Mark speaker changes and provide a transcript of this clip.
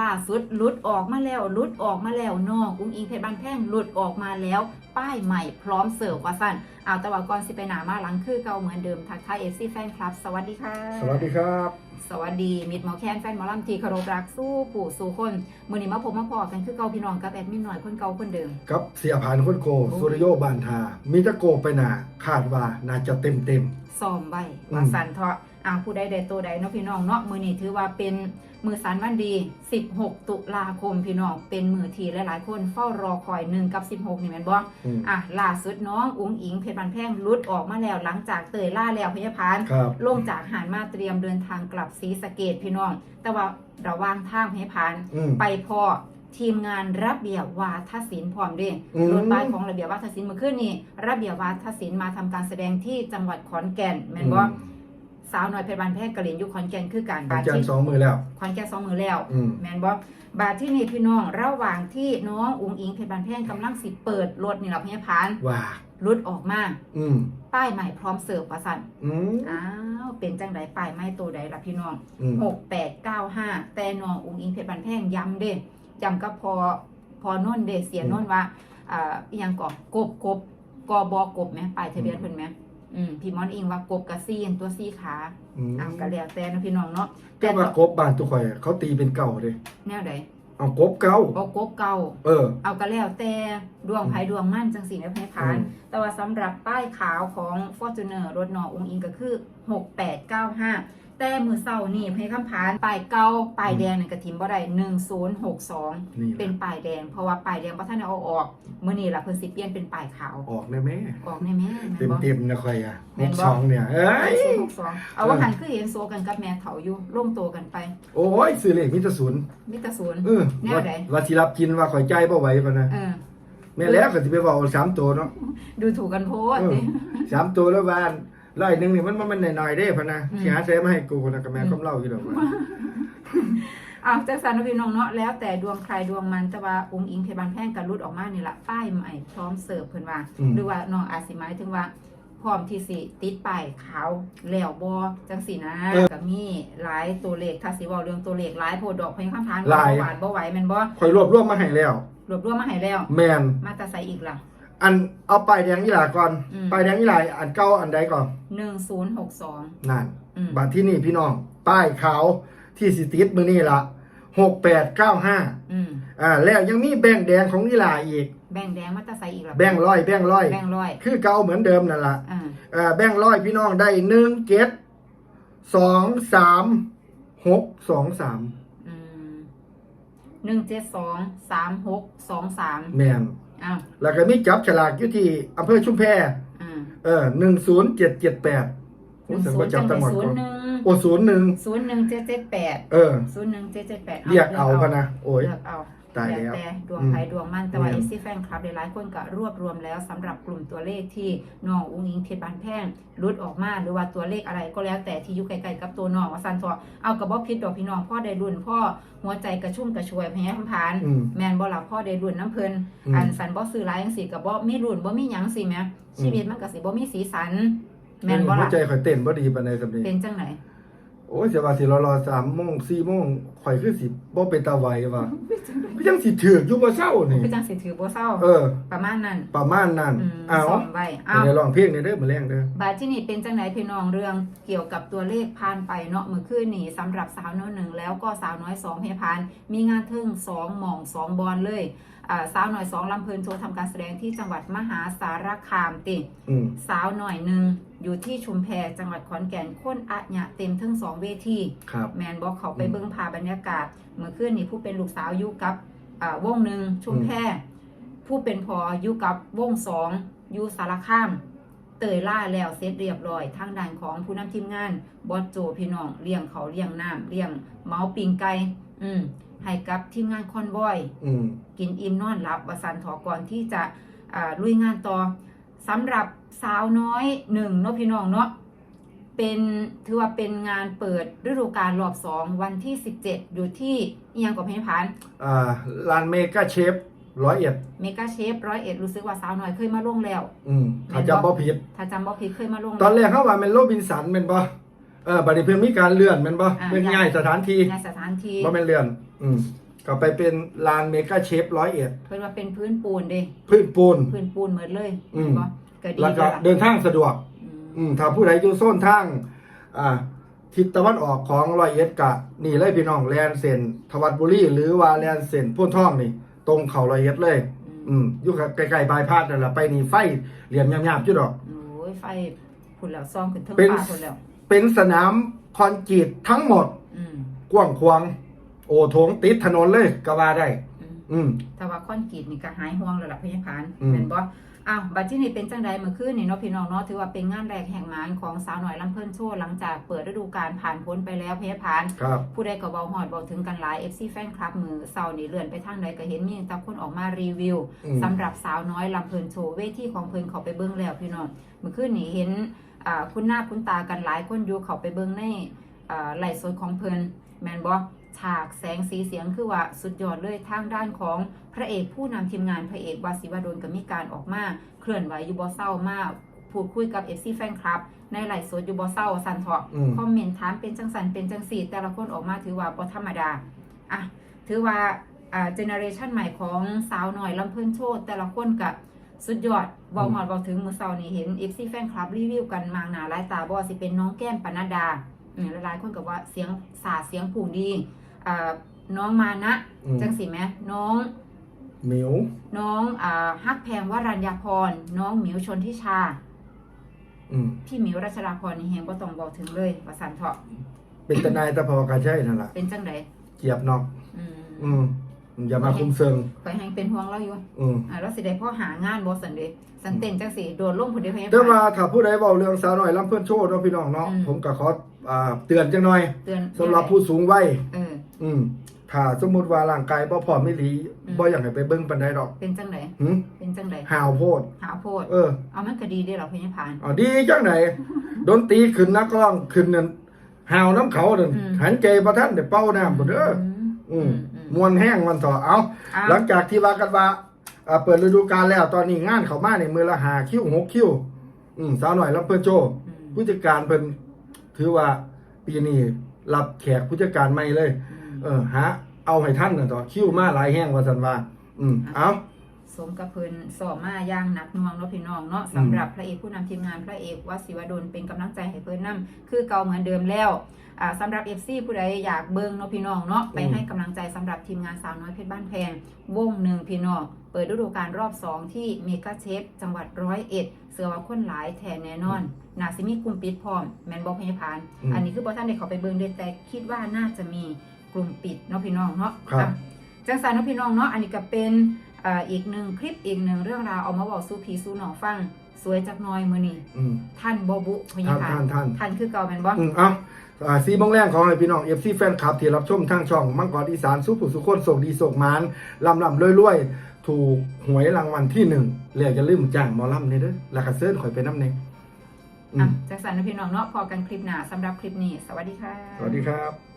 Speaker 1: ล่าสุดหลุดออกมาแล้วหลุดออกมาแล้วน้องอุ้งอิงเพชรบ้านแพงหลุดออกมาแล้ว ป้ายใหม่พร้อมเสิร์ฟว่าสั้นเอาแต่ว่าก่อนสิไปหนามาหลังคือเก่าเหมือนเดิมทักทายเอฟซีแฟนคลับ สวัสดีค่ะ
Speaker 2: สวัสดีครับ
Speaker 1: สวัสดีมิดหมอแคนแฟนหมอลำทีคารพรักสู้ปู่สู่คนมือนี้มาพบมาพอกันคือเก่าพี่น้องกับแอดมินหน่อยคนเก่าคนเดิม
Speaker 2: กับเสียผานคนโกสุริโยบานทามีตะโกไปหนาคาดว่าน่าจะเต็มเต็ม
Speaker 1: ซ้อมไว้
Speaker 2: อืม
Speaker 1: ว่าสันเถาะ อ่าผู้ใดได้ตัวใดเนาะพี่น้องเนาะมือนี้ถือว่าเป็นมือสันวันดี 16 ตุลาคมพี่น้องเป็นมือทีหลายๆคนเฝ้ารอคอย1กับ 16 นี่แม่นบ่
Speaker 2: ๆอืม
Speaker 1: อะล่าสุดน้องอุ๋งอิงเพชรบันแพงลุดออกมาแล้วหลังจากเตยล่าแล้วพยาพาน
Speaker 2: ครับ
Speaker 1: ลงจากหานมาเตรียมเดินทางกลับศรีสะเกดพี่น้อง แต่ว่าระหว่างทางพยาพาน
Speaker 2: อืม
Speaker 1: ไปพอทีมงานระเบียบวาทศิลป์พร้อมเด้
Speaker 2: อืม
Speaker 1: รถบัสของระเบียบวาทศิลป์เมื่อคืนนี้ระเบียบวาทศิลป์มาทำการแสดงที่จังหวัดขอนแก่นแม่นบ่ สาวน้อยเพชรบันแพงกะเหรียนอยู่ขอนแก่นคือกัน
Speaker 2: อาจารย์สองมือแล้ว
Speaker 1: ขอนแก่นสองมือแล้ว
Speaker 2: อืม
Speaker 1: แมนบอบาทที่นี่พี่น้องระหว่างที่น้องอุ๋งอิงเพชรบานแพงกำลังสิเปิดรถนี่แหละพยาพาน
Speaker 2: ว่า
Speaker 1: รุดออกมา
Speaker 2: อืม
Speaker 1: ป้ายใหม่พร้อมเสิร์ฟประสัน
Speaker 2: อืม
Speaker 1: อ้าวเป็นจังไดป้ายไม่ตัวใดล่ะพี่น้อง
Speaker 2: อืม
Speaker 1: หกแปดเก้าห้าแต่น้องอุ๋งอิงเพชรบานแพงย้ำเด้ย้ำก็พอพอโน่นเดเสียโน่นว่าอ่าอหยังก่อกบกบกอบอกบไหมป้ายทะเบียนเพิ่นไหม อืมพี่มอนอิงว่ากบกระซีนตัวซีขา
Speaker 2: อืม
Speaker 1: อ้าวก็แล้วแต่นะพี่น้องเนาะ
Speaker 2: แต่ว่ากบบ้านทุกข่อยเขาตีเป็นเก่าเลย
Speaker 1: แนวใด
Speaker 2: เอากบเก่า
Speaker 1: เอากบเก่า
Speaker 2: เออ
Speaker 1: เอาก็แล้วแต่ดวงไผดวงมั่นจังสีในพายพาน
Speaker 2: อืม
Speaker 1: แต่ว่าสำหรับป้ายขาวของ f o r t u n e r รถหนอองค์อิงก็คือ 6895 แต่มือเศร้านี่พายคำพานป้ายเก่าป้ายแดงนี่กระถิมบ่ได้1062
Speaker 2: นี่
Speaker 1: เป็น
Speaker 2: ล่ะ
Speaker 1: ป้ายแดง เพราะว่าป้ายแดงบ่ทันได้เอาออกมื้อนี้ล่ะเพิ่นสิเปลี่ยนเป็นป้ายขาว
Speaker 2: ออกได้ไหม
Speaker 1: ออกแน่แม่แม่
Speaker 2: เต็
Speaker 1: น
Speaker 2: ม
Speaker 1: บ่
Speaker 2: เต็มๆนะข่อยอะ
Speaker 1: แม่
Speaker 2: ห
Speaker 1: น
Speaker 2: ก
Speaker 1: บ่
Speaker 2: สองเนี่ย เอ้ย
Speaker 1: 1062เอาว่าหันคือเห็นโซกันกับแม่เฒ่าอยู่ลงโตกันไป
Speaker 2: โอ้ยซื้อเลขมิตรศูนย์
Speaker 1: มิตรศูนย์
Speaker 2: เออ
Speaker 1: แนวใด
Speaker 2: ว่าสิรับกินว่าข่อยใจบ่ไหวปะนะ
Speaker 1: เออ
Speaker 2: แม่แล้วก็สิไปเว้าสามตัวเนาะ
Speaker 1: ดูถูกกันโพด
Speaker 2: เออ
Speaker 1: นี่
Speaker 2: สามตัวแล้วบาน ร้อยหนึ่งนี่มันมันมันหน่อยๆเด้พะนะ
Speaker 1: อืม
Speaker 2: สิหาแซ่มาให้กูนะกับแม่ก็เล่าอยู่ดอกว่า
Speaker 1: อ้าวจักสันนะพี่น้องเนาะแล้วแต่ดวงใครดวงมันแต่ว่าองค์อิงเพบานแพงกันรุดออกมานี่ละป้ายใหม่พร้อมเสิร์ฟเพิ่นว่า
Speaker 2: อืม
Speaker 1: หรือว่าน้องอาจสิหมายถึงว่า พร้อมที่สิติดป้ายขาวแล้วบ่จังสินะก็มีหลายตัวเลขถ้าสิเว้าเรื่องตัวเลขหลายโพดดอกเพลงคำทาน
Speaker 2: หลาย
Speaker 1: บ่หวานบ่ไหวแม่นบ่
Speaker 2: ข่อยรวบรวมมาให้แล้ว
Speaker 1: รวบรวมมาให้แล้ว
Speaker 2: แมน
Speaker 1: มาแตาใส่อีกล่ะ
Speaker 2: อันเอาป้ายแดงยี่หลาก่อน
Speaker 1: อืม
Speaker 2: ป้ายแดงยี่หลาอันเก่าอันใดก่อน
Speaker 1: 1062
Speaker 2: นั่น
Speaker 1: อืม
Speaker 2: บัตรที่นี่พี่น้องป้ายขาวที่สิติดมือนี่ละหกแปดเก้าห้า
Speaker 1: อืม
Speaker 2: อ่าแล้วยังมีแบ่งแดงของยี่หลาอีก
Speaker 1: แบ่งแดงมาแตาใส่อีกล่ะ
Speaker 2: แบ่งร้อยแบ่งร้อย
Speaker 1: แบ่งร้อย
Speaker 2: คือเก่าเหมือนเดิมนั่นละ
Speaker 1: อ่า
Speaker 2: อ่าแบ่งร้อยพี่น้องได้หนึ่งเจ็ดสองสามหกสองสาม
Speaker 1: อืม172 3623
Speaker 2: แมน
Speaker 1: อ้าว
Speaker 2: แล้วก็มีจับฉลากอยู่ที่อำเภอชุมแพ
Speaker 1: อืม
Speaker 2: เออหนึ่งศูนย์เจ็ดเจ็ดแปด
Speaker 1: หนึ่งศูนย์จังเลยศูนย์หนึ่ง
Speaker 2: โอ้ศูนย์หนึ่ง
Speaker 1: ศูนย์หนึ่งเจ็ดเจ็ดแปด
Speaker 2: เออ
Speaker 1: ศูนย์หนึ่งเจ็ดเจ็ดแปด
Speaker 2: เรียกเอาพะนะโอ้ย
Speaker 1: เลือกเอา
Speaker 2: ตายแล้ว
Speaker 1: แต่ดวง
Speaker 2: อืม
Speaker 1: ใครดวงมันแต่ว่า
Speaker 2: อื
Speaker 1: เอ
Speaker 2: ม
Speaker 1: ซีแฟนคลับหลายๆคนก็รวบรวมแล้วสำหรับกลุ่มตัวเลขที่น้องอุ้งอิงเพชรบานแพงรุดออกมาหรือว่าตัวเลขอะไรก็แล้วแต่ที่อยู่ไกลๆกับตัวน้องว่าซันทอเอากระบอกพิษดอกพี่น้องพ่อได้รุ่นพ่อหัวใจกระชุ่มกระชวยพยายามพาน
Speaker 2: อืม
Speaker 1: แมนบ่ล่ะพ่อได้รุ่นน้ำเพลิน
Speaker 2: อืม
Speaker 1: อันสันบ่ซื้อหลายจังซี่ก็บ่มีรุ่นบ่มีหยังสิแหมชีวิตมันก็สิบ่มีสีสัน แม่นบ่
Speaker 2: หัว
Speaker 1: ล่ะ
Speaker 2: ใจข่อยเต้นบ่ดีปานใดสำนี้
Speaker 1: เป็นจังไหน
Speaker 2: โอ้ยเสียว่าสิรอรอสามโมงสี่โมงข่อยคือสิบ่เป็นตาไหวว่ะก็ยังสิถือกอยู่บ่เช้านี่
Speaker 1: คือจังสิถือบ่เศร้า
Speaker 2: เออ
Speaker 1: ประมาณนั้น
Speaker 2: ประมาณนั้น
Speaker 1: อืม
Speaker 2: อ้าว
Speaker 1: ซ่อมไว้
Speaker 2: เดี๋
Speaker 1: อ้าว
Speaker 2: ยวร้องเพลงในเด้อมื้อแรงเด้อบา
Speaker 1: ดที่นี่เป็นจังไหนพี่น้องเรื่องเกี่ยวกับตัวเลขผ่านไปเนาะเมื่อคืนนี่สำหรับสาวน้อยหนึ่งแล้วก็สาวน้อยสองเพพานมีงานทึ่งสองหม่องสองบอลเลยอ่าสาวหน่อยสองลำเพลินโชว์ทำการแสดงที่จังหวัดมหาสารคามติ
Speaker 2: อืม
Speaker 1: สาวหน่อยหนึ่ง อยู่ที่ชุมแพจังหวัดขอนแก่นคนอะหยะเต็มทั้งสองเวที
Speaker 2: ครับ
Speaker 1: แมนบอกเขาไป
Speaker 2: อืม
Speaker 1: เบิ้งพาบรรยากาศ เมื่อคืนนี้ผู้เป็นลูกสาวอยู่กับอ่าวงหนึ่งชุมแพผู้เป็นพออยู่กับวงสองอยู่สารคาม เตยล่าแล้วเสร็จเรียบร้อยทางด้านของผู้นำทีมงานบอสโจพี่น้องเลี้ยงเขาวเลี้ยงน้ำเลี้ยงเมาปิงไก่อืมให้กับทีมงานคอนวอย
Speaker 2: อืม
Speaker 1: กินอิ่มนอนหลับวสันถอก่อนที่จะอ่าลุยงานต่อ สำหรับสาวน้อยหนึ่งเนาะพี่น้องเนาะเป็นถือว่าเป็นงานเปิดฤดูกาลรอบสองวันที่ 17 อยู่ที่อิหยังกับเพนพาน
Speaker 2: อ่าลานเมกาเชฟร้อยเอ็ด
Speaker 1: เมกาเชฟร้อยเอ็ดรู้สึกว่าสาวน้อยเคยมาลงแล้ว
Speaker 2: อืมถ้าจำบ่ผิด
Speaker 1: ถ้าจำบ่ผิดเคยมาลง
Speaker 2: ตอนแรกเขาว่าเป็นโรบินสันเป็นบ่เออบัดนี้เพิ่นมีการเลื่อนแม่นบ่
Speaker 1: อ่า
Speaker 2: เพิ่นย้ายสถานที่
Speaker 1: ในสถานที่
Speaker 2: บ่แม่นเลื่อน อืม ก็ไปเป็นลานเมกาเชฟ101
Speaker 1: เพิ่นว่าเป็นพื้นปูนเด้
Speaker 2: พื้นปูน
Speaker 1: พื้นปูนหมดเลย
Speaker 2: อืม
Speaker 1: บ่ก็ดี
Speaker 2: แล้วก็
Speaker 1: แล้วล่ะ
Speaker 2: เดินทางสะดวก
Speaker 1: อืม
Speaker 2: อืมถ้าผู้ใดอยู่โซนทางอ่าทิศตะวันออกของร้อยเอ็ดกะ นี่เลยพี่น้องแลนเซนทวัดบุรีหรือว่าแลนเซนพ่นท่องนี่ ตรงเขาร้อยเอ็ดเลย อืมอยู่ใกล้ๆบายพาสนั่นแหละไปนี่ไฟเหลี่ยมยามๆจุดดอก
Speaker 1: โอ้ยไฟพุ่นแล้วซ่องขึ้นเทิง
Speaker 2: เป็น
Speaker 1: ฟ้าพุ่นแล้ว
Speaker 2: เป็นสนามคอนกรีตทั้งหมด
Speaker 1: อืม
Speaker 2: กว้างขวาง โอโถงติดถนนเลยก็ว่าได้
Speaker 1: อืม
Speaker 2: อืม
Speaker 1: แต่ว่าคอนกรีตนี่ก็หายห่วงแล้วล่ะพยาพาน
Speaker 2: อืม
Speaker 1: แม่นบ่อ้าวบัดที่นี่เป็นจังใดเมื่อคืนนี่เนาะพี่น้องเนาะถือว่าเป็นงานแรกแห่งงานของสาวหน่อยลำเพิ่นโชว์หลังจากเปิดฤดูกาลผ่านพ้นไปแล้วพยาพาน
Speaker 2: ครับ
Speaker 1: ผู้ใดก็เว้าฮอดเว้าถึงกันหลาย FC แฟนคลับมือเซานี่เลื่อนไปทางใดก็เห็นมีแต่คนออกมารีวิว
Speaker 2: อืม
Speaker 1: สำหรับสาวน้อยลำเพลินโชว์เวทีของเพลินเขาไปเบิ้งแล้วพี่น้องเมื่อคืนนี้เห็นอ่าคุณหน้าคุณตากันหลายคนอยู่เขาไปเบิ้งในอ่าไลฟ์สดของเพลินแมนบอ ฉากแสงสีเสียงคือว่าสุดยอดเลยทางด้านของพระเอกผู้นำทีมงานพระเอกวาสิวดลก็มีการออกมาเคลื่อนไหวอยู่บอเศร้ามากพูดคุยกับเอฟซีแฟนคลับ ในไลฟ์สดอยู่บอเศร้าสันเถาะ
Speaker 2: อืม
Speaker 1: คอมเมนต์ถามเป็นจังสันเป็นจังสีแต่ละคนออกมาถือว่าบ่ธรรมดาอะถือว่าอ่าเจเนอเรชันใหม่ของสาวหน่อยลำเพิ่นโชดแต่ละคนกับสุดยอดเบาหอดเบาถึงมือเสานี่เห็น FC แฟนคลับรีวิวกันมางหนาหลายตาบอกสิเป็นน้องแก้มปนัดดาอืมหลายๆคนกับว่าเสียงสาเสียงผูงดี อ่าน้องมานะ
Speaker 2: อืม
Speaker 1: จังสิแหมน้อง
Speaker 2: หมิว
Speaker 1: น้องอ่าฮักแพงวรัญญาพรน้องหมิวชนทิชา
Speaker 2: อืม
Speaker 1: พี่หมิวรัชราพรนี่แฮงบ่ต้องบอกถึงเลยว่าสันเถาะ
Speaker 2: เป็นทนายตะพอกาใช่นั่นแหละ
Speaker 1: เป็นจังได
Speaker 2: เกียบนอก
Speaker 1: อืม
Speaker 2: อืมอย่ามาคุมเซิง
Speaker 1: ข่อยแฮงเป็นห่วงเราอยู่
Speaker 2: อืม
Speaker 1: อ่าแล้วสิได้พ่อหางานบ่สันเดะสันเต้นจังสิโดดลงพุ่นเด้อพะยา
Speaker 2: แต่ว่าถ้าผู้ใดเว้าเรื่องสาวน้อยลำเพิ่นโชว์เนาะพี่น้องเนาะ
Speaker 1: อืม
Speaker 2: ผมก็ขอ อ่าเตือนจังหน่อย
Speaker 1: เตือน
Speaker 2: สำหรับผู้สูงวัย
Speaker 1: เออ
Speaker 2: อืมถ้าสมมุติว่าร่างกายบ่พร้อมไม่หลี
Speaker 1: อืม
Speaker 2: บ่อยากให้ไปเบิ่งปานใดดอก
Speaker 1: เป็นจังได
Speaker 2: หึ
Speaker 1: เป็นจังได
Speaker 2: ห่าวโพด
Speaker 1: หาโพด
Speaker 2: เออ
Speaker 1: เอามันก็ดีเด้อเหรอพะยาพาน
Speaker 2: อ๋อดีจังไหนดนตรีขึ้นนักร้องขึ้นนั่นห่าวน้ำเขานั่น
Speaker 1: อืม
Speaker 2: หันใจบ่ทันได้เป่าน้ำบ่เด้อ
Speaker 1: ม
Speaker 2: อืม
Speaker 1: อืม
Speaker 2: มวนแห้งมันต่อเอา
Speaker 1: อะ
Speaker 2: หลังจากที่ว่ากันว่าอ่าเปิดฤดูกาลแล้วตอนนี้งานเขามาในมือละหาคิ้วหกคิ้วอืมสาวหน่อยลำเพิ่นโจ
Speaker 1: อืม
Speaker 2: ผู้จัดการเพิ่น ถือว่าปีนี้รับแขกผู้จัดการใหม่เลย
Speaker 1: อืม
Speaker 2: เออหาเอาให้ท่านน่ะต่อคิ้วมาหลายแห้งว่าซั่นว่า อืมเอา
Speaker 1: สมกับเพิ่นสอบมาอย่างหนักหน่วงเนาะพี่น้องเนาะสำหรับพระเอกผู้นำทีมงานพระเอกวศิวดลเป็นกำลังใจให้เพิ่นนํคือเก่าเหมือนเดิมแล้วอ่าสำหรับ FC ผู้ใดอยากเบิ่งเนาะพี่น้องเนาะไปให้กำลังใจสำหรับทีมงานสาวน้อยเพชรบ้านแพงวงหนึ่งพี่น้อง เปิดฤดูกาลรอบ2ที่เมกาเชฟจังหวัดร้อยเอ็ด เสือว่าคนหลายแทนแน่นอนนาซิมีกลุ่มปิดพร้อมแมนบอกพยาพาน
Speaker 2: อืม
Speaker 1: อันนี้คือบ่ท่านได้เขาไปเบิ่งเด้แต่คิดว่าน่าจะมีกลุ่มปิดเนาะพี่น้องเนาะ
Speaker 2: ครับ
Speaker 1: อะจังสารเนาะพี่น้องเนาะอันนี้ก็เป็นเอ่ออีกหนึ่งคลิปอีกหนึ่งเรื่องราวเอามาบอกสู้พี่สู้น้องฟัง สวยจักหน้อยมื้อนี้
Speaker 2: อืม
Speaker 1: ท่านบ่บุพยา
Speaker 2: ท่าน
Speaker 1: พาน
Speaker 2: ท่านท่าน
Speaker 1: ท่านคือเก่าแม่นบ่
Speaker 2: อืมเอาอ่าซีโมงแรงของไอ้พี่น้อง FC แฟนคลับที่รับชมทางช่องมังกรอีสานสุผู้สุคนส่งดีส่งหมานลำลำรวยๆ ถูกหวยรางวัลที่หนึ่งแล้วอย่าลืมจ้างหมอลำเนี่ยเด้อแล้วก็เซิร์นข่อยไปน้ำเน่อื
Speaker 1: อะ
Speaker 2: ม
Speaker 1: จังสารเนาะพี่น้องเนาะพอกันคลิปหน้าสำหรับคลิปนี้ สวัสดีค่ะ
Speaker 2: สวัสดีครับ